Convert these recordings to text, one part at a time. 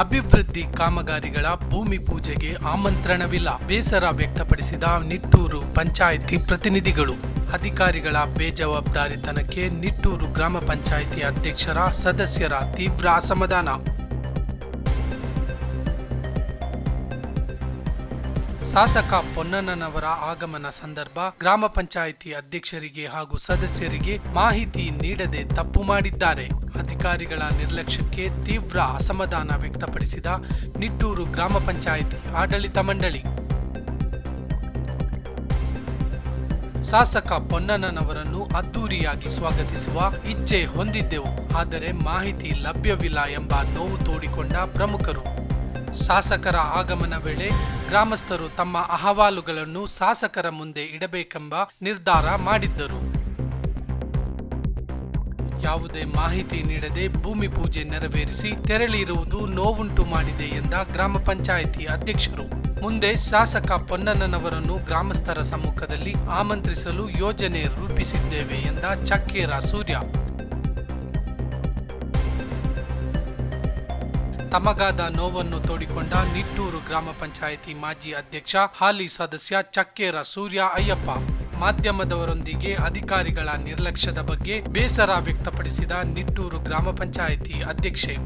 ಅಭಿವೃದ್ಧಿ ಕಾಮಗಾರಿಗಳ ಭೂಮಿ ಪೂಜೆಗೆ ಆಮಂತ್ರಣವಿಲ್ಲ. ಬೇಸರ ವ್ಯಕ್ತಪಡಿಸಿದ ನಿಟ್ಟೂರು ಪಂಚಾಯಿತಿ ಪ್ರತಿನಿಧಿಗಳು. ಅಧಿಕಾರಿಗಳ ಬೇಜವಾಬ್ದಾರಿತನಕ್ಕೆ ನಿಟ್ಟೂರು ಗ್ರಾಮ ಪಂಚಾಯಿತಿ ಅಧ್ಯಕ್ಷರ ಸದಸ್ಯರ ತೀವ್ರ ಅಸಮಾಧಾನ. ಶಾಸಕ ಪೊನ್ನಣ್ಣನವರ ಆಗಮನ ಸಂದರ್ಭ ಗ್ರಾಮ ಪಂಚಾಯಿತಿ ಅಧ್ಯಕ್ಷರಿಗೆ ಹಾಗೂ ಸದಸ್ಯರಿಗೆ ಮಾಹಿತಿ ನೀಡದೆ ತಪ್ಪು ಮಾಡಿದ್ದಾರೆ. ಅಧಿಕಾರಿಗಳ ನಿರ್ಲಕ್ಷ್ಯಕ್ಕೆ ತೀವ್ರ ಅಸಮಾಧಾನ ವ್ಯಕ್ತಪಡಿಸಿದ ನಿಟ್ಟೂರು ಗ್ರಾಮ ಪಂಚಾಯಿತಿ ಆಡಳಿತ ಮಂಡಳಿ. ಶಾಸಕ ಪೊನ್ನಣ್ಣನವರನ್ನು ಅದ್ದೂರಿಯಾಗಿ ಸ್ವಾಗತಿಸುವ ಇಚ್ಛೆ ಹೊಂದಿದ್ದೆವು. ಆದರೆ ಮಾಹಿತಿ ಲಭ್ಯವಿಲ್ಲ ಎಂಬ ನೋವು ತೋಡಿಕೊಂಡ ಪ್ರಮುಖರು. ಶಾಸಕರ ಆಗಮನ ವೇಳೆ ಗ್ರಾಮಸ್ಥರು ತಮ್ಮ ಅಹವಾಲುಗಳನ್ನು ಶಾಸಕರ ಮುಂದೆ ಇಡಬೇಕೆಂಬ ನಿರ್ಧಾರ ಮಾಡಿದ್ದರು. ಯಾವುದೇ ಮಾಹಿತಿ ನೀಡದೆ ಭೂಮಿ ಪೂಜೆ ನೆರವೇರಿಸಿ ತೆರಳಿರುವುದು ನೋವುಂಟು ಮಾಡಿದೆ ಎಂದ ಗ್ರಾಮ ಪಂಚಾಯಿತಿ ಅಧ್ಯಕ್ಷರು. ಮುಂದೆ ಶಾಸಕ ಪೊನ್ನಣ್ಣನವರನ್ನು ಗ್ರಾಮಸ್ಥರ ಸಮ್ಮುಖದಲ್ಲಿ ಆಮಂತ್ರಿಸಲು ಯೋಜನೆ ರೂಪಿಸಿದ್ದೇವೆ ಎಂದ ಚಕ್ಕೇರ ಸೂರ್ಯ. ತಮಗಾದ ನೋವನ್ನು ತೋಡಿಕೊಂಡ ನಿಟ್ಟೂರು ಗ್ರಾಮ ಪಂಚಾಯಿತಿ ಮಾಜಿ ಅಧ್ಯಕ್ಷ, ಹಾಲಿ ಸದಸ್ಯ ಚಕ್ಕೇರ ಸೂರ್ಯ ಅಯ್ಯಪ್ಪ. ಮಾಧ್ಯಮದವರೊಂದಿಗೆ ಅಧಿಕಾರಿಗಳ ನಿರ್ಲಕ್ಷ್ಯದ ಬಗ್ಗೆ ಬೇಸರ ವ್ಯಕ್ತಪಡಿಸಿದ ನಿಟ್ಟೂರು ಗ್ರಾಮ ಪಂಚಾಯಿತಿ ಅಧ್ಯಕ್ಷೆ.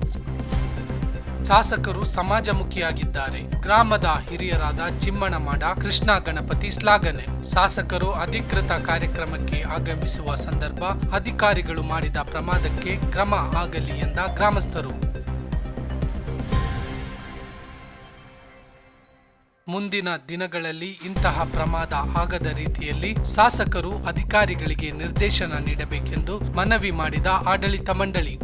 ಶಾಸಕರು ಸಮಾಜಮುಖಿಯಾಗಿದ್ದಾರೆ. ಗ್ರಾಮದ ಹಿರಿಯರಾದ ಚಿಮ್ಮಣಮಾಡ, ಕೃಷ್ಣ ಗಣಪತಿ ಶ್ಲಾಘನೆ. ಶಾಸಕರು ಅಧಿಕೃತ ಕಾರ್ಯಕ್ರಮಕ್ಕೆ ಆಗಮಿಸುವ ಸಂದರ್ಭ ಅಧಿಕಾರಿಗಳು ಮಾಡಿದ ಪ್ರಮಾದಕ್ಕೆ ಕ್ರಮ ಆಗಲಿ ಎಂದ ಗ್ರಾಮಸ್ಥರು. ಮುಂದಿನ ದಿನಗಳಲ್ಲಿ ಇಂತಹ ಪ್ರಮಾದ ಆಗದ ರೀತಿಯಲ್ಲಿ ಶಾಸಕರು ಅಧಿಕಾರಿಗಳಿಗೆ ನಿರ್ದೇಶನ ನೀಡಬೇಕೆಂದು ಮನವಿ ಮಾಡಿದ ಆಡಳಿತ ಮಂಡಳಿ.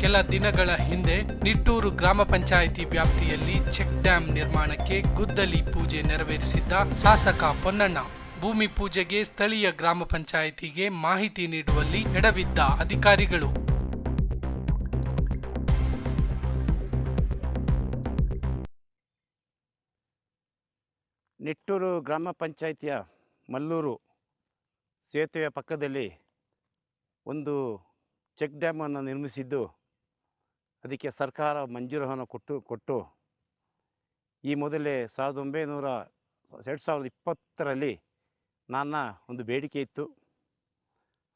ಕೆಲ ದಿನಗಳ ಹಿಂದೆ ನಿಟ್ಟೂರು ಗ್ರಾಮ ಪಂಚಾಯಿತಿ ವ್ಯಾಪ್ತಿಯಲ್ಲಿ ಚೆಕ್ ಡ್ಯಾಂ ನಿರ್ಮಾಣಕ್ಕೆ ಗುದ್ದಲಿ ಪೂಜೆ ನೆರವೇರಿಸಿದ್ದ ಶಾಸಕ ಪೊನ್ನಣ್ಣ. ಭೂಮಿ ಪೂಜೆಗೆ ಸ್ಥಳೀಯ ಗ್ರಾಮ ಪಂಚಾಯಿತಿಗೆ ಮಾಹಿತಿ ನೀಡುವಲ್ಲಿ ಎಡವಿದ್ದ ಅಧಿಕಾರಿಗಳು. ನಿಟ್ಟೂರು ಗ್ರಾಮ ಪಂಚಾಯಿತಿಯ ಮಲ್ಲೂರು ಸೇತುವೆಯ ಪಕ್ಕದಲ್ಲಿ ಒಂದು ಚೆಕ್ ಡ್ಯಾಮನ್ನು ನಿರ್ಮಿಸಿದ್ದು, ಅದಕ್ಕೆ ಸರ್ಕಾರ ಮಂಜೂರನ್ನು ಕೊಟ್ಟು ಕೊಟ್ಟು ಈ ಮೊದಲೇ ಸಾವಿರದ ಒಂಬೈನೂರ, ಎರಡು ಸಾವಿರದ ಇಪ್ಪತ್ತರಲ್ಲಿ ನನ್ನ ಒಂದು ಬೇಡಿಕೆ ಇತ್ತು.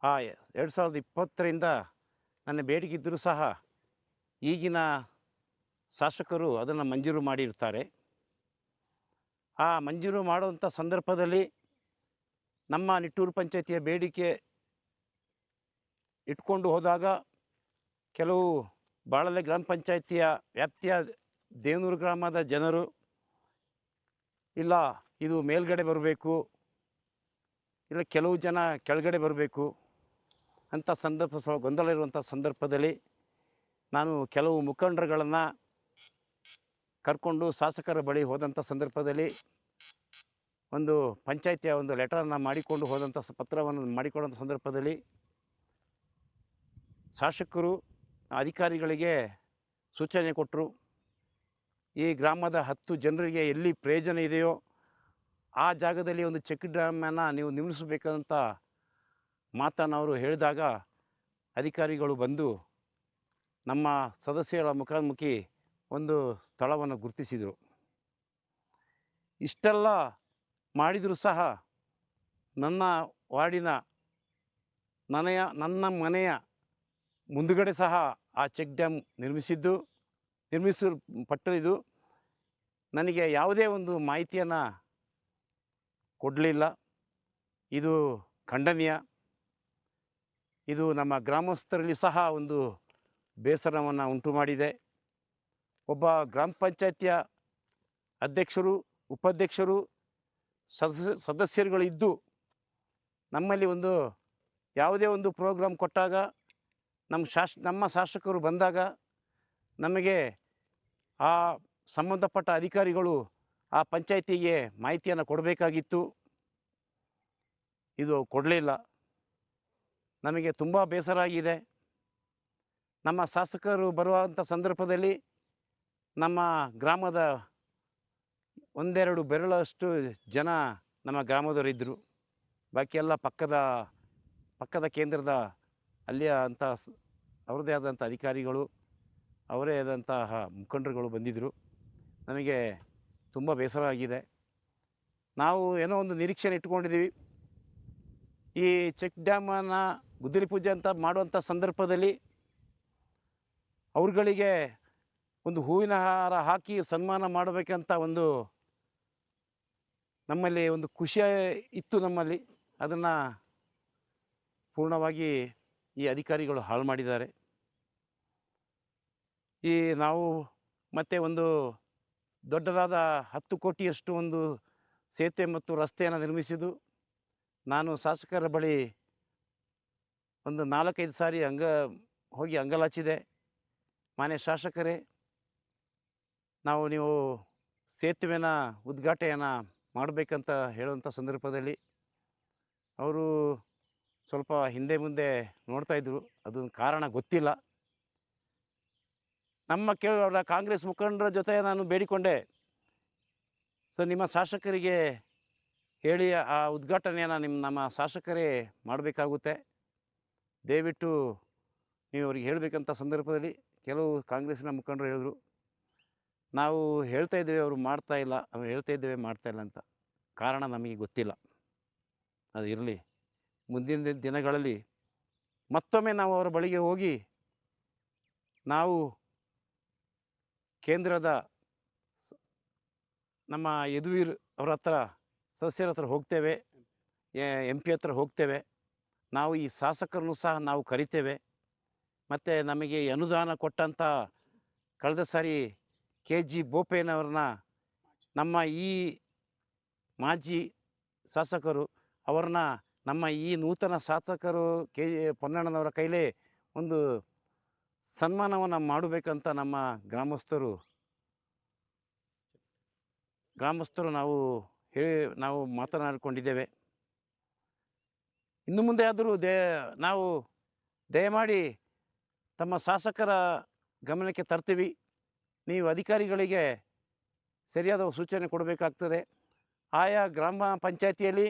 ಆ ಎರಡು ಸಾವಿರದ ಇಪ್ಪತ್ತರಿಂದ ನನ್ನ ಬೇಡಿಕೆ ಇದ್ದರೂ ಸಹ ಈಗಿನ ಶಾಸಕರು ಅದನ್ನು ಮಂಜೂರು ಮಾಡಿರ್ತಾರೆ. ಆ ಮಂಜೂರು ಮಾಡುವಂಥ ಸಂದರ್ಭದಲ್ಲಿ ನಮ್ಮ ನಿಟ್ಟೂರು ಪಂಚಾಯತಿಯ ಬೇಡಿಕೆ ಇಟ್ಕೊಂಡು ಹೋದಾಗ ಕೆಲವು ಬಾಳಲೆ ಗ್ರಾಮ ಪಂಚಾಯತಿಯ ವ್ಯಾಪ್ತಿಯ ದೇವನೂರು ಗ್ರಾಮದ ಜನರು, ಇಲ್ಲ, ಇದು ಮೇಲ್ಗಡೆ ಬರಬೇಕು ಇಲ್ಲ ಕೆಲವು ಜನ ಕೆಳಗಡೆ ಬರಬೇಕು ಅಂಥ ಸಂದರ್ಭ ಸ್ವಲ್ಪ ಗೊಂದಲ ಇರುವಂಥ ಸಂದರ್ಭದಲ್ಲಿ ನಾನು ಕೆಲವು ಮುಖಂಡರುಗಳನ್ನು ಕರ್ಕೊಂಡು ಶಾಸಕರ ಬಳಿ ಹೋದಂಥ ಸಂದರ್ಭದಲ್ಲಿ ಒಂದು ಪಂಚಾಯಿತಿಯ ಒಂದು ಲೆಟರನ್ನು ಮಾಡಿಕೊಂಡು ಹೋದಂಥ ಪತ್ರವನ್ನು ಮಾಡಿಕೊಂಡಂಥ ಸಂದರ್ಭದಲ್ಲಿ ಶಾಸಕರು, ಅಧಿಕಾರಿಗಳಿಗೆ ಸೂಚನೆ ಕೊಟ್ಟರು. ಈ ಗ್ರಾಮದ ಹತ್ತು ಜನರಿಗೆ ಎಲ್ಲಿ ಪ್ರಯೋಜನ ಇದೆಯೋ ಆ ಜಾಗದಲ್ಲಿ ಒಂದು ಚೆಕ್ ಡ್ಯಾಮನ್ನು ನೀವು ನಿರ್ಮಿಸಬೇಕಂತ ಮಾತನ್ನು ಅವರು ಹೇಳಿದಾಗ ಅಧಿಕಾರಿಗಳು ಬಂದು ನಮ್ಮ ಸದಸ್ಯರ ಮುಖಾಮುಖಿ ಒಂದು ಸ್ಥಳವನ್ನು ಗುರುತಿಸಿದರು. ಇಷ್ಟೆಲ್ಲ ಮಾಡಿದರೂ ಸಹ ನನ್ನ ವಾರ್ಡಿನ ನನಯ ನನ್ನ ಮನೆಯ ಮುಂದುಗಡೆ ಸಹ ಆ ಚೆಕ್ ಡ್ಯಾಮ್ ನಿರ್ಮಿಸಿದ್ದು ನಿರ್ಮಿಸಲ್ಪಟ್ಟಿದ್ದು ನನಗೆ ಯಾವುದೇ ಒಂದು ಮಾಹಿತಿಯನ್ನು ಕೊಡಲಿಲ್ಲ. ಇದು ಖಂಡನೀಯ. ಇದು ನಮ್ಮ ಗ್ರಾಮಸ್ಥರಲ್ಲಿ ಸಹ ಒಂದು ಬೇಸರವನ್ನು ಉಂಟು ಮಾಡಿದೆ. ಒಬ್ಬ ಗ್ರಾಮ ಪಂಚಾಯತಿಯ ಅಧ್ಯಕ್ಷರು, ಉಪಾಧ್ಯಕ್ಷರು ಸದಸ್ಯ ಸದಸ್ಯರುಗಳಿದ್ದು ನಮ್ಮಲ್ಲಿ ಒಂದು ಯಾವುದೇ ಒಂದು ಪ್ರೋಗ್ರಾಮ್ ಕೊಟ್ಟಾಗ ನಮ್ಮ ಶಾಸ್ ನಮ್ಮ ಶಾಸಕರು ಬಂದಾಗ ನಮಗೆ ಆ ಸಂಬಂಧಪಟ್ಟ ಅಧಿಕಾರಿಗಳು ಆ ಪಂಚಾಯತಿಗೆ ಮಾಹಿತಿಯನ್ನು ಕೊಡಬೇಕಾಗಿತ್ತು. ಇದು ಕೊಡಲಿಲ್ಲ. ನಮಗೆ ತುಂಬ ಬೇಸರ ಆಗಿದೆ. ನಮ್ಮ ಶಾಸಕರು ಬರುವಂಥ ಸಂದರ್ಭದಲ್ಲಿ ನಮ್ಮ ಗ್ರಾಮದ ಒಂದೆರಡು ಬೆರಳಷ್ಟು ಜನ ನಮ್ಮ ಗ್ರಾಮದವರಿದ್ದರು ಬಾಕಿ ಎಲ್ಲ ಪಕ್ಕದ ಪಕ್ಕದ ಕೇಂದ್ರದ ಅಲ್ಲಿಯ ಅಂಥ ಅವ್ರದ್ದೇ ಆದಂಥ ಅಧಿಕಾರಿಗಳು, ಅವರೇ ಆದಂತಹ ಮುಖಂಡರುಗಳು ಬಂದಿದ್ದರು ನಮಗೆ ತುಂಬ ಬೇಸರ ಆಗಿದೆ. ನಾವು ಏನೋ ಒಂದು ನಿರೀಕ್ಷೆ ಇಟ್ಕೊಂಡಿದ್ದೀವಿ ಈ ಚೆಕ್ ಡ್ಯಾಮನ್ನು ಗುದ್ದಲಿ ಪೂಜೆ ಅಂತ ಮಾಡುವಂಥ ಸಂದರ್ಭದಲ್ಲಿ ಅವ್ರುಗಳಿಗೆ ಒಂದು ಹೂವಿನ ಹಾರ ಹಾಕಿ ಸನ್ಮಾನ ಮಾಡಬೇಕಂತ ಒಂದು ನಮ್ಮಲ್ಲಿ ಒಂದು ಖುಷಿ ಇತ್ತು ನಮ್ಮಲ್ಲಿ. ಅದನ್ನು ಪೂರ್ಣವಾಗಿ ಈ ಅಧಿಕಾರಿಗಳು ಹಾಳು ಮಾಡಿದ್ದಾರೆ. ಈ ನಾವು ಮತ್ತೆ ಒಂದು ದೊಡ್ಡದಾದ ಹತ್ತು ಕೋಟಿಯಷ್ಟು ಒಂದು ಸೇತುವೆ ಮತ್ತು ರಸ್ತೆಯನ್ನು ನಿರ್ಮಿಸಿದ್ದು, ನಾನು ಶಾಸಕರ ಬಳಿ ಒಂದು ನಾಲ್ಕೈದು ಸಾರಿ ಅಂಗ, ಹೋಗಿ ಅಂಗಲಾಚಿದೆ. ಮಾನ್ಯ ಶಾಸಕರೇ, ನಾವು ನೀವು ಸೇತುವೆನ ಉದ್ಘಾಟನೆಯನ್ನು ಮಾಡಬೇಕಂತ ಹೇಳುವಂಥ ಸಂದರ್ಭದಲ್ಲಿ, ಅವರು ಸ್ವಲ್ಪ ಹಿಂದೆ ಮುಂದೆ ನೋಡ್ತಾಯಿದ್ರು ಅದೊಂದು ಕಾರಣ ಗೊತ್ತಿಲ್ಲ. ನಮ್ಮ ಕೇಳೋಣ ಕಾಂಗ್ರೆಸ್ ಮುಖಂಡರ ಜೊತೆ ನಾನು ಬೇಡಿಕೊಂಡೆ. ಸೊ ನಿಮ್ಮ ಶಾಸಕರಿಗೆ ಹೇಳಿ ಆ ಉದ್ಘಾಟನೆಯನ್ನು ನಿಮ್ಮ ನಮ್ಮ ಶಾಸಕರೇ ಮಾಡಬೇಕಾಗುತ್ತೆ. ದಯವಿಟ್ಟು ನೀವು ಅವ್ರಿಗೆ ಹೇಳಬೇಕಂತ ಸಂದರ್ಭದಲ್ಲಿ ಕೆಲವು ಕಾಂಗ್ರೆಸ್ನ ಮುಖಂಡರು ಹೇಳಿದ್ರು. ನಾವು ಹೇಳ್ತಾ ಇದ್ದೇವೆ, ಅವರು ಮಾಡ್ತಾ ಇಲ್ಲ, ಅವ್ರು ಹೇಳ್ತಾ ಇದ್ದೇವೆ, ಮಾಡ್ತಾ ಇಲ್ಲ ಅಂತ. ಕಾರಣ ನಮಗೆ ಗೊತ್ತಿಲ್ಲ. ಅದು ಇರಲಿ. ಮುಂದಿನ ದಿನಗಳಲ್ಲಿ ಮತ್ತೊಮ್ಮೆ ನಾವು ಅವರ ಬಳಿಗೆ ಹೋಗಿ ನಾವು ಕೇಂದ್ರದ ನಮ್ಮ ಯದುವೀರ್ ಅವ್ರ ಹತ್ರ, ಸದಸ್ಯರ ಹತ್ರ ಹೋಗ್ತೇವೆ, ಎಂ ಪಿ ಹತ್ರ ಹೋಗ್ತೇವೆ. ನಾವು ಈ ಶಾಸಕರನ್ನು ಸಹ ನಾವು ಕರಿತೇವೆ. ಮತ್ತು ನಮಗೆ ಅನುದಾನ ಕೊಟ್ಟಂಥ ಕಳೆದ ಸಾರಿ ಕೆ ಜಿ ಬೋಪಯ್ಯನವ್ರನ್ನ ನಮ್ಮ ಈ ಮಾಜಿ ಶಾಸಕರು ಅವ್ರನ್ನ ನಮ್ಮ ಈ ನೂತನ ಶಾಸಕರು ಕೆ ಜಿ ಪೊನ್ನಣ್ಣನವರ ಕೈಲೇ ಒಂದು ಸನ್ಮಾನವನ್ನು ಮಾಡಬೇಕಂತ ನಮ್ಮ ಗ್ರಾಮಸ್ಥರು ಗ್ರಾಮಸ್ಥರು ನಾವು ಹೇಳಿ, ನಾವು ಮಾತನಾಡಿಕೊಂಡಿದ್ದೇವೆ. ಇನ್ನು ಮುಂದೆ ಆದರೂ ದೇ, ನಾವು ದಯಮಾಡಿ ತಮ್ಮ ಶಾಸಕರ ಗಮನಕ್ಕೆ ತರ್ತೀವಿ. ನೀವು ಅಧಿಕಾರಿಗಳಿಗೆ ಸರಿಯಾದ ಸೂಚನೆ ಕೊಡಬೇಕಾಗ್ತದೆ. ಆಯಾ ಗ್ರಾಮ ಪಂಚಾಯತಿಯಲ್ಲಿ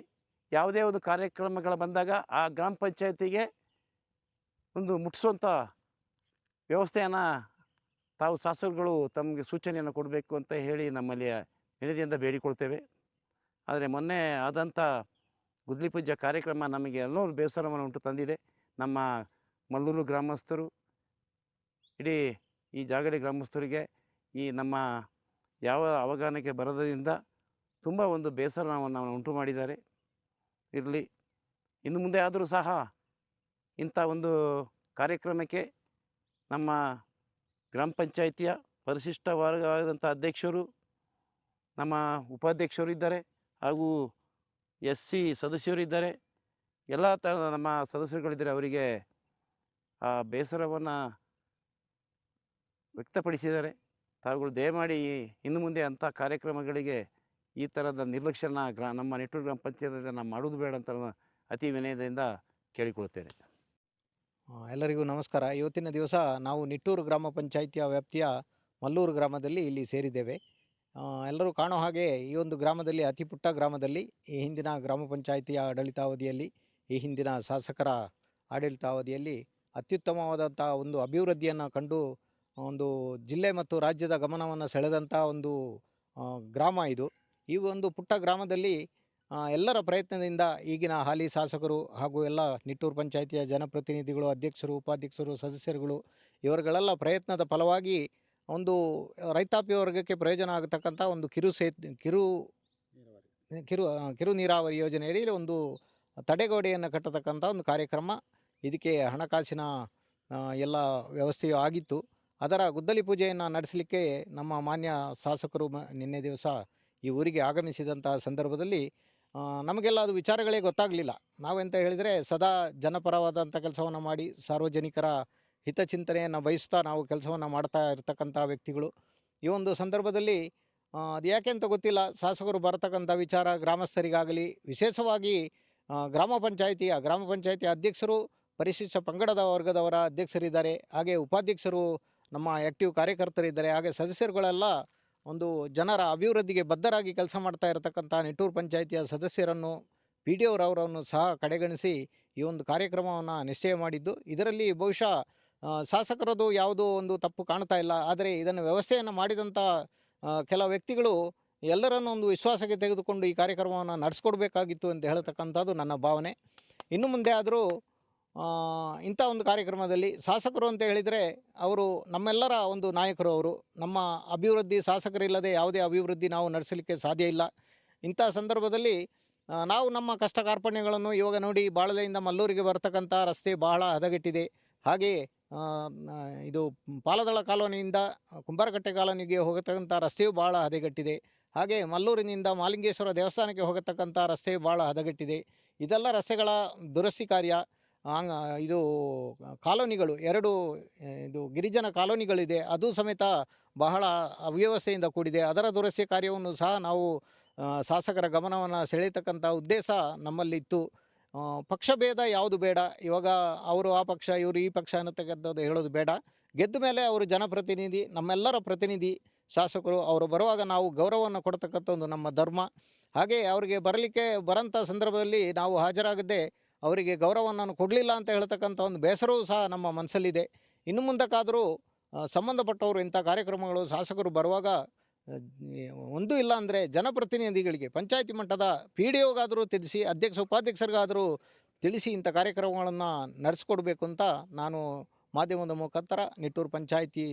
ಯಾವುದೇ ಒಂದು ಕಾರ್ಯಕ್ರಮಗಳು ಬಂದಾಗ ಆ ಗ್ರಾಮ ಪಂಚಾಯತಿಗೆ ಒಂದು ಮುಟ್ಟಿಸುವಂಥ ವ್ಯವಸ್ಥೆಯನ್ನು ತಾವು ಶಾಸಕರುಗಳು ತಮಗೆ ಸೂಚನೆಯನ್ನು ಕೊಡಬೇಕು ಅಂತ ಹೇಳಿ ನಮ್ಮಲ್ಲಿ ವಿನತಿಯಿಂದ ಬೇಡಿಕೊಳ್ತೇವೆ. ಆದರೆ ಮೊನ್ನೆ ಆದಂಥ ಗುದ್ಲಿ ಪೂಜೆ ಕಾರ್ಯಕ್ರಮ ನಮಗೆ ಎಲ್ಲೋ ಬೇಸರವನ್ನು ಉಂಟು ತಂದಿದೆ. ನಮ್ಮ ಮಲ್ಲೂರು ಗ್ರಾಮಸ್ಥರು, ಇಡೀ ಈ ಜಾಗಡಿ ಗ್ರಾಮಸ್ಥರಿಗೆ ಈ ನಮ್ಮ ಯಾವ ಅವಗಾನಕ್ಕೆ ಬರೋದರಿಂದ ತುಂಬ ಒಂದು ಬೇಸರವನ್ನು ಉಂಟು ಮಾಡಿದ್ದಾರೆ. ಇರಲಿ, ಇನ್ನು ಮುಂದೆ ಆದರೂ ಸಹ ಇಂಥ ಒಂದು ಕಾರ್ಯಕ್ರಮಕ್ಕೆ ನಮ್ಮ ಗ್ರಾಮ ಪಂಚಾಯಿತಿಯ ಪರಿಶಿಷ್ಟ ವರ್ಗವಾದಂಥ ಅಧ್ಯಕ್ಷರು, ನಮ್ಮ ಉಪಾಧ್ಯಕ್ಷರು ಇದ್ದಾರೆ ಹಾಗೂ ಎಸ್ ಸಿ ಸದಸ್ಯರು ಇದ್ದಾರೆ. ಎಲ್ಲ ಥರದ ನಮ್ಮ ಸದಸ್ಯರುಗಳಿದ್ದಾರೆ. ಅವರಿಗೆ ಆ ಬೇಸರವನ್ನು ವ್ಯಕ್ತಪಡಿಸಿದ್ದಾರೆ. ತಾವುಗಳು ದಯಮಾಡಿ ಇನ್ನು ಮುಂದೆ ಅಂಥ ಕಾರ್ಯಕ್ರಮಗಳಿಗೆ ಈ ಥರದ ನಿರ್ಲಕ್ಷ್ಯನ ಗ್ರಾ ನಮ್ಮ ನೆಟ್ಟೂರು ಗ್ರಾಮ ಪಂಚಾಯತ್ ನಾವು ಮಾಡೋದು ಬೇಡ ಅಂತ ಅತಿ ವಿನಯದಿಂದ ಕೇಳಿಕೊಳ್ತೇನೆ ಎಲ್ಲರಿಗೂ ನಮಸ್ಕಾರ. ಇವತ್ತಿನ ದಿವಸ ನಾವು ನಿಟ್ಟೂರು ಗ್ರಾಮ ಪಂಚಾಯಿತಿಯ ವ್ಯಾಪ್ತಿಯ ಮಲ್ಲೂರು ಗ್ರಾಮದಲ್ಲಿ ಇಲ್ಲಿ ಸೇರಿದ್ದೇವೆ. ಎಲ್ಲರೂ ಕಾಣೋ ಹಾಗೆ ಈ ಒಂದು ಗ್ರಾಮದಲ್ಲಿ, ಅತಿ ಪುಟ್ಟ ಗ್ರಾಮದಲ್ಲಿ, ಈ ಹಿಂದಿನ ಗ್ರಾಮ ಪಂಚಾಯಿತಿಯ ಆಡಳಿತಾವಧಿಯಲ್ಲಿ, ಈ ಹಿಂದಿನ ಶಾಸಕರ ಆಡಳಿತಾವಧಿಯಲ್ಲಿ ಅತ್ಯುತ್ತಮವಾದಂಥ ಒಂದು ಅಭಿವೃದ್ಧಿಯನ್ನು ಕಂಡು, ಒಂದು ಜಿಲ್ಲೆ ಮತ್ತು ರಾಜ್ಯದ ಗಮನವನ್ನು ಸೆಳೆದಂಥ ಒಂದು ಗ್ರಾಮ ಇದು. ಈ ಒಂದು ಪುಟ್ಟ ಗ್ರಾಮದಲ್ಲಿ ಎಲ್ಲರ ಪ್ರಯತ್ನದಿಂದ ಈಗಿನ ಹಾಲಿ ಶಾಸಕರು ಹಾಗೂ ಎಲ್ಲ ನಿಟ್ಟೂರು ಪಂಚಾಯಿತಿಯ ಜನಪ್ರತಿನಿಧಿಗಳು, ಅಧ್ಯಕ್ಷರು, ಉಪಾಧ್ಯಕ್ಷರು, ಸದಸ್ಯರುಗಳು ಇವರುಗಳೆಲ್ಲ ಪ್ರಯತ್ನದ ಫಲವಾಗಿ ಒಂದು ರೈತಾಪಿ ವರ್ಗಕ್ಕೆ ಪ್ರಯೋಜನ ಆಗತಕ್ಕಂಥ ಒಂದು ಕಿರು ಸೇ, ಕಿರು ಕಿರು ಕಿರು ನೀರಾವರಿ ಯೋಜನೆಯಡಿ ಒಂದು ತಡೆಗೋಡೆಯನ್ನು ಕಟ್ಟತಕ್ಕಂಥ ಒಂದು ಕಾರ್ಯಕ್ರಮ ಇದಕ್ಕೆ ಹಣಕಾಸಿನ ಎಲ್ಲ ವ್ಯವಸ್ಥೆಯೂ ಆಗಿತ್ತು. ಅದರ ಗುದ್ದಲಿ ಪೂಜೆಯನ್ನು ನಡೆಸಲಿಕ್ಕೆ ನಮ್ಮ ಮಾನ್ಯ ಶಾಸಕರು ನಿನ್ನೆ ದಿವಸ ಈ ಊರಿಗೆ ಆಗಮಿಸಿದಂಥ ಸಂದರ್ಭದಲ್ಲಿ ನಮಗೆಲ್ಲ ಅದು ವಿಚಾರಗಳೇ ಗೊತ್ತಾಗಲಿಲ್ಲ. ನಾವೆಂತ ಹೇಳಿದರೆ ಸದಾ ಜನಪರವಾದಂಥ ಕೆಲಸವನ್ನು ಮಾಡಿ ಸಾರ್ವಜನಿಕರ ಹಿತಚಿಂತನೆಯನ್ನು ಬಯಸ್ತಾ ನಾವು ಕೆಲಸವನ್ನು ಮಾಡ್ತಾ ಇರ್ತಕ್ಕಂಥ ವ್ಯಕ್ತಿಗಳು. ಈ ಒಂದು ಸಂದರ್ಭದಲ್ಲಿ ಅದು ಯಾಕೆ ಅಂತ ಗೊತ್ತಿಲ್ಲ. ಶಾಸಕರು ಬರತಕ್ಕಂಥ ವಿಚಾರ ಗ್ರಾಮಸ್ಥರಿಗಾಗಲಿ, ವಿಶೇಷವಾಗಿ ಗ್ರಾಮ ಪಂಚಾಯಿತಿಯ ಗ್ರಾಮ ಪಂಚಾಯಿತಿ ಅಧ್ಯಕ್ಷರು, ಪರಿಶಿಷ್ಟ ಪಂಗಡದ ವರ್ಗದವರ ಅಧ್ಯಕ್ಷರಿದ್ದಾರೆ. ಹಾಗೆ ಉಪಾಧ್ಯಕ್ಷರು ನಮ್ಮ ಆ್ಯಕ್ಟಿವ್ ಕಾರ್ಯಕರ್ತರಿದ್ದಾರೆ. ಹಾಗೆ ಸದಸ್ಯರುಗಳೆಲ್ಲ ಒಂದು ಜನರ ಅಭಿವೃದ್ಧಿಗೆ ಬದ್ಧರಾಗಿ ಕೆಲಸ ಮಾಡ್ತಾ ಇರತಕ್ಕಂಥ ನಿಟ್ಟೂರು ಪಂಚಾಯಿತಿಯ ಸದಸ್ಯರನ್ನು ಪಿ ಡಿ ಅವರವರನ್ನು ಸಹ ಕಡೆಗಣಿಸಿ ಈ ಒಂದು ಕಾರ್ಯಕ್ರಮವನ್ನು ನಿಶ್ಚಯ ಮಾಡಿದ್ದು. ಇದರಲ್ಲಿ ಬಹುಶಃ ಶಾಸಕರದು ಯಾವುದೋ ಒಂದು ತಪ್ಪು ಕಾಣ್ತಾ ಇಲ್ಲ. ಆದರೆ ಇದನ್ನು ವ್ಯವಸ್ಥೆಯನ್ನು ಮಾಡಿದಂಥ ಕೆಲ ವ್ಯಕ್ತಿಗಳು ಎಲ್ಲರನ್ನೂ ಒಂದು ವಿಶ್ವಾಸಕ್ಕೆ ತೆಗೆದುಕೊಂಡು ಈ ಕಾರ್ಯಕ್ರಮವನ್ನು ನಡೆಸ್ಕೊಡ್ಬೇಕಾಗಿತ್ತು ಅಂತ ಹೇಳ್ತಕ್ಕಂಥದ್ದು ನನ್ನ ಭಾವನೆ. ಇನ್ನು ಮುಂದೆ ಆದರೂ ಇಂಥ ಒಂದು ಕಾರ್ಯಕ್ರಮದಲ್ಲಿ ಶಾಸಕರು ಅಂತ ಹೇಳಿದರೆ ಅವರು ನಮ್ಮೆಲ್ಲರ ಒಂದು ನಾಯಕರು ಅವರು. ನಮ್ಮ ಅಭಿವೃದ್ಧಿ ಶಾಸಕರಿಲ್ಲದೆ ಯಾವುದೇ ಅಭಿವೃದ್ಧಿ ನಾವು ನಡೆಸಲಿಕ್ಕೆ ಸಾಧ್ಯ ಇಲ್ಲ. ಇಂಥ ಸಂದರ್ಭದಲ್ಲಿ ನಾವು ನಮ್ಮ ಕಷ್ಟ ಕಾರ್ಪಣ್ಯಗಳನ್ನು ಇವಾಗ ನೋಡಿ ಬಾಳಲೆಯಿಂದ ಮಲ್ಲೂರಿಗೆ ಬರ್ತಕ್ಕಂಥ ರಸ್ತೆ ಬಹಳ ಹದಗೆಟ್ಟಿದೆ. ಹಾಗೆಯೇ ಇದು ಪಾಲದಳ ಕಾಲೋನಿಯಿಂದ ಕುಂಬಾರಕಟ್ಟೆ ಕಾಲೋನಿಗೆ ಹೋಗತಕ್ಕಂಥ ರಸ್ತೆಯು ಭಾಳ ಹದಗೆಟ್ಟಿದೆ. ಹಾಗೆ ಮಲ್ಲೂರಿನಿಂದ ಮಾಲಿಂಗೇಶ್ವರ ದೇವಸ್ಥಾನಕ್ಕೆ ಹೋಗತಕ್ಕಂಥ ರಸ್ತೆಯು ಭಾಳ ಹದಗೆಟ್ಟಿದೆ. ಇದೆಲ್ಲ ರಸ್ತೆಗಳ ದುರಸ್ತಿ ಕಾರ್ಯ. ಆಂಗ್- ಇದು ಕಾಲೋನಿಗಳು, ಎರಡು ಇದು ಗಿರಿಜನ ಕಾಲೋನಿಗಳಿದೆ. ಅದು ಸಮೇತ ಬಹಳ ಅವ್ಯವಸ್ಥೆಯಿಂದ ಕೂಡಿದೆ. ಅದರ ದುರಸ್ತಿ ಕಾರ್ಯವನ್ನು ಸಹ ನಾವು ಶಾಸಕರ ಗಮನವನ್ನು ಸೆಳೆಯತಕ್ಕಂಥ ಉದ್ದೇಶ ನಮ್ಮಲ್ಲಿತ್ತು. ಪಕ್ಷಭೇದ ಯಾವುದು ಬೇಡ. ಇವಾಗ ಅವರು ಆ ಪಕ್ಷ, ಇವರು ಈ ಪಕ್ಷ ಅನ್ನತಕ್ಕಂಥದ್ದು ಹೇಳೋದು ಬೇಡ. ಗೆದ್ದ ಮೇಲೆ ಅವರು ಜನಪ್ರತಿನಿಧಿ, ನಮ್ಮೆಲ್ಲರ ಪ್ರತಿನಿಧಿ ಶಾಸಕರು, ಅವರು ಬರುವಾಗ ನಾವು ಗೌರವವನ್ನು ಕೊಡ್ತಕ್ಕಂಥ ಒಂದು ನಮ್ಮ ಧರ್ಮ. ಹಾಗೆ ಅವರಿಗೆ ಬರಲಿಕ್ಕೆ ಬರೋಂಥ ಸಂದರ್ಭದಲ್ಲಿ ನಾವು ಹಾಜರಾಗದೆ ಅವರಿಗೆ ಗೌರವವನ್ನು ಕೊಡಲಿಲ್ಲ ಅಂತ ಹೇಳ್ತಕ್ಕಂಥ ಒಂದು ಬೇಸರವೂ ಸಹ ನಮ್ಮ ಮನಸ್ಸಲ್ಲಿದೆ. ಇನ್ನು ಮುಂದಕ್ಕಾದರೂ ಸಂಬಂಧಪಟ್ಟವರು ಇಂಥ ಕಾರ್ಯಕ್ರಮಗಳು ಶಾಸಕರು ಬರುವಾಗ ಒಂದು ಇಲ್ಲ ಅಂದರೆ ಜನಪ್ರತಿನಿಧಿಗಳಿಗೆ, ಪಂಚಾಯತಿ ಮಟ್ಟದ ಪಿ ಡಿ ಒಗಾದರೂ ತಿಳಿಸಿ, ಅಧ್ಯಕ್ಷ, ಉಪಾಧ್ಯಕ್ಷರಿಗಾದರೂ ತಿಳಿಸಿ ಇಂಥ ಕಾರ್ಯಕ್ರಮಗಳನ್ನು ನಡೆಸ್ಕೊಡ್ಬೇಕು ಅಂತ ನಾನು ಮಾಧ್ಯಮದ ಮುಖಾಂತರ ನಿಟ್ಟೂರು ಪಂಚಾಯಿತಿ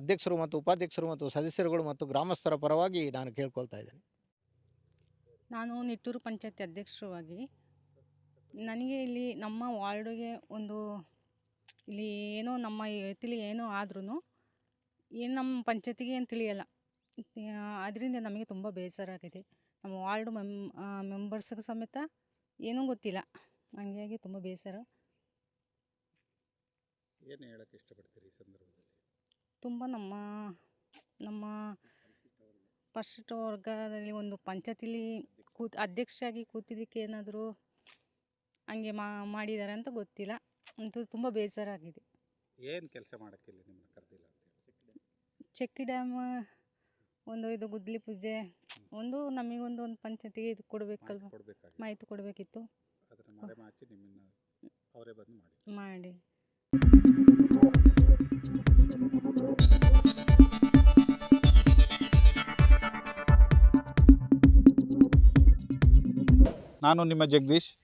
ಅಧ್ಯಕ್ಷರು ಮತ್ತು ಉಪಾಧ್ಯಕ್ಷರು ಮತ್ತು ಸದಸ್ಯರುಗಳು ಮತ್ತು ಗ್ರಾಮಸ್ಥರ ಪರವಾಗಿ ನಾನು ಕೇಳ್ಕೊಳ್ತಾ ಇದ್ದೇನೆ. ನಾನು ನಿಟ್ಟೂರು ಪಂಚಾಯತಿ ಅಧ್ಯಕ್ಷರವಾಗಿ ನನಗೆ ಇಲ್ಲಿ ನಮ್ಮ ವಾರ್ಡಿಗೆ ಒಂದು ಇಲ್ಲಿ ಏನೋ ನಮ್ಮ ಎತ್ತಲಿ ಏನೋ ಆದ್ರೂ ಏನು ನಮ್ಮ ಪಂಚಾಯತಿಗೆ ಏನು ತಿಳಿಯಲ್ಲ. ಅದರಿಂದ ನಮಗೆ ತುಂಬ ಬೇಸರ ಆಗಿದೆ ನಮ್ಮ ವಾರ್ಡ್ ಮೆಮ್ ಮೆಂಬರ್ಸ್ಗೆ ಸಮೇತ ಏನೂ ಗೊತ್ತಿಲ್ಲ. ಹಂಗಾಗಿ ತುಂಬ ಬೇಸರ. ಏನು ಹೇಳಕ್ಕೆ ಇಷ್ಟಪಡ್ತೀರಿ ಈ ಸಂದರ್ಭದಲ್ಲಿ? ತುಂಬ ನಮ್ಮ ನಮ್ಮ ಫಸ್ಟ್ ವರ್ಗದಲ್ಲಿ ಒಂದು ಪಂಚಾಯತಿಲಿ ಕೂತ್ ಅಧ್ಯಕ್ಷರಾಗಿ ಕೂತಿದ್ದಕ್ಕೆ ಏನಾದರೂ ಹಂಗೆ ಮಾಡಿದ್ದಾರೆ ಅಂತ ಗೊತ್ತಿಲ್ಲ. ಅಂತೂ ತುಂಬ ಬೇಜಾರಾಗಿದೆ. ಏನು ಕೆಲಸ ಮಾಡೋಕ್ಕಿಲ್ಲ ನಿಮ್ಮನ್ನು ಕರೆದಿಲ್ಲ ಚೆಕ್ಕಿ ಡ್ಯಾಮ್ ಒಂದು ಇದು ಗುದ್ಲಿ ಪೂಜೆ. ಒಂದು ನಮಗೊಂದು ಒಂದು ಪಂಚಾಯತಿಗೆ ಇದು ಕೊಡಬೇಕಲ್ವ? ಮಾಹಿತಿ ಕೊಡಬೇಕಿತ್ತು. ಮಾಡಿ. ನಾನು ನಿಮ್ಮ ಜಗದೀಶ್.